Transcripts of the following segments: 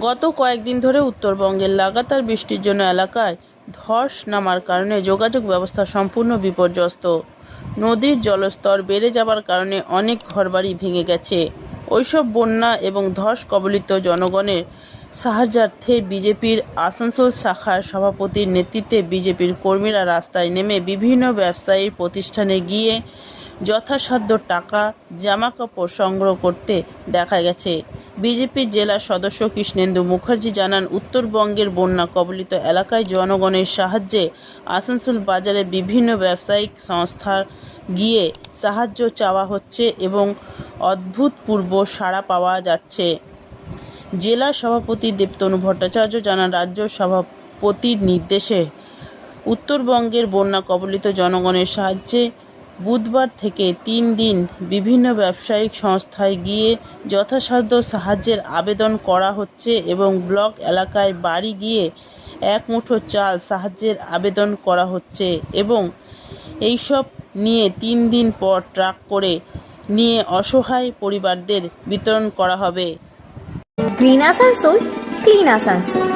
গত কয়েকদিন ধরে উত্তরবঙ্গের লাগাতার বৃষ্টির জন্য এলাকায় ধস নামার কারণে যোগাযোগ ব্যবস্থা সম্পূর্ণ বিপর্যস্ত। নদীর জলস্তর বেড়ে যাবার কারণে অনেক ঘরবাড়ি ভেঙে গেছে। ওইসব বন্যা এবং ধস কবলিত জনগণের সাহায্যার্থে বিজেপির আসানসোল শাখার সভাপতির নেতৃত্বে বিজেপির কর্মীরা রাস্তায় নেমে বিভিন্ন ব্যবসায়ীর প্রতিষ্ঠানে গিয়ে যথাসাধ্য টাকা, জামাকাপড় সংগ্রহ করতে দেখা গেছে। বিজেপির জেলা সদস্য কৃষ্ণেন্দু মুখার্জি জানান, উত্তরবঙ্গের বন্যা কবলিত এলাকায় জনগণের সাহায্যে আসানসোল বাজারে বিভিন্ন ব্যবসায়িক সংস্থা গিয়ে সাহায্য চাওয়া হচ্ছে এবং অদ্ভুতপূর্ব সাড়া পাওয়া যাচ্ছে। জেলা সভাপতি দেবতনু ভট্টাচার্য জানান, রাজ্য সভাপতির নির্দেশে উত্তরবঙ্গের বন্যা কবলিত জনগণের সাহায্যে বুধবার থেকে তিন দিন বিভিন্ন ব্যবসায়িক সংস্থায় গিয়ে যথাসাধ্য সাহায্যের আবেদন করা হচ্ছে এবং ব্লক এলাকায় বাড়ি গিয়ে এক মুঠো চাল সাহায্যের আবেদন করা হচ্ছে এবং এইসব নিয়ে তিন দিন পর ট্রাক করে নিয়ে অসহায় পরিবারদের বিতরণ করা হবে। গ্রিন আসানসোল ক্লিন আসানসোল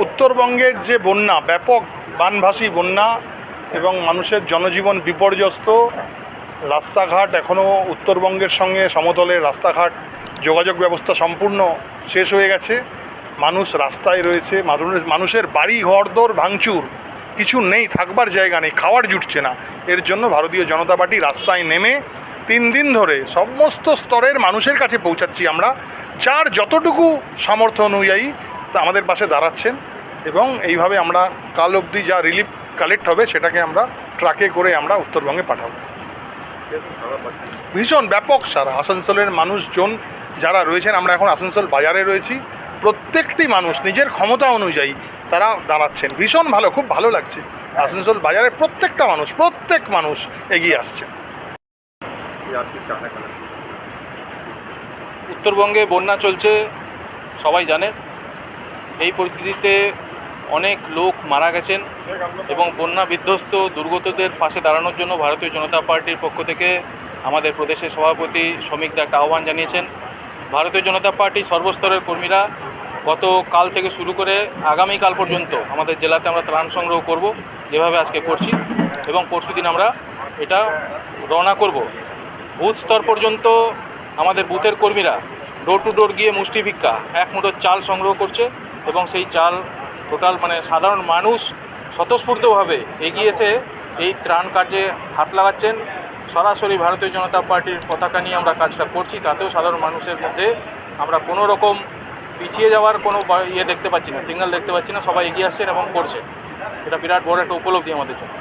উত্তরবঙ্গের যে বন্যা ব্যাপক বানভাসী বন্যা এবং মানুষের জনজীবন বিপর্যস্ত, রাস্তাঘাট এখনও উত্তরবঙ্গের সঙ্গে সমতলের রাস্তাঘাট, যোগাযোগ ব্যবস্থা সম্পূর্ণ শেষ হয়ে গেছে। মানুষ রাস্তায় রয়েছে মানুষের বাড়ি, ঘরদোর ভাঙচুর, কিছু নেই, থাকবার জায়গা নেই, খাওয়ার জুটছে না। এর জন্য ভারতীয় জনতা পার্টি রাস্তায় নেমে তিন দিন ধরে সমস্ত স্তরের মানুষের কাছে পৌঁছাচ্ছি আমরা, যার যতটুকু সামর্থ্য অনুযায়ী তা আমাদের পাশে দাঁড়াচ্ছেন এবং এইভাবে আমরা কাল অবধি যা রিলিফ কালেক্ট হবে, সেটাকে আমরা ট্রাকে করে আমরা উত্তরবঙ্গে পাঠাবো। ভীষণ ব্যাপক সারা আসানসোলের মানুষজন যারা রয়েছেন, আমরা এখন আসানসোল বাজারে রয়েছি, প্রত্যেকটি মানুষ নিজের ক্ষমতা অনুযায়ী তারা দাঁড়াচ্ছেন। ভীষণ ভালো, খুব ভালো লাগছে। আসানসোল বাজারে প্রত্যেকটা মানুষ, প্রত্যেক মানুষ এগিয়ে আসছে। উত্তরবঙ্গে বন্যা চলছে, সবাই জানে। এই পরিস্থিতিতে অনেক লোক মারা গেছেন এবং বন্যা বিধ্বস্ত দুর্গতদের পাশে দাঁড়ানোর জন্য ভারতীয় জনতা পার্টির পক্ষ থেকে আমাদের প্রদেশের সভাপতি শ্রমিক দা একটা আহ্বান জানিয়েছেন। ভারতীয় জনতা পার্টির সর্বস্তরের কর্মীরা গত কাল থেকে শুরু করে আগামীকাল পর্যন্ত আমাদের জেলাতে আমরা ত্রাণ সংগ্রহ করব, যেভাবে আজকে করছি, এবং পরশুদিন আমরা এটা রওনা করব। বুথ স্তর পর্যন্ত আমাদের বুথের কর্মীরা ডোর টু ডোর গিয়ে মুষ্টি ভিক্ষা এক মুঠো চাল সংগ্রহ করছে এবং সেই চাল টোটাল মানে সাধারণ মানুষ স্বতঃস্ফূর্তভাবে এগিয়ে এসে এই ত্রাণ কার্যে হাত লাগাচ্ছেন। সরাসরি ভারতীয় জনতা পার্টির পতাকা নিয়ে আমরা কাজটা করছি, তাতেও সাধারণ মানুষের মধ্যে আমরা কোনো রকম পিছিয়ে যাওয়ার কোনো ইয়ে দেখতে পাচ্ছি না সিগন্যাল দেখতে পাচ্ছি না, সবাই এগিয়ে আসছেন এবং করছে এটা বিরাট বড় একটা উপলব্ধি আমাদের জন্য।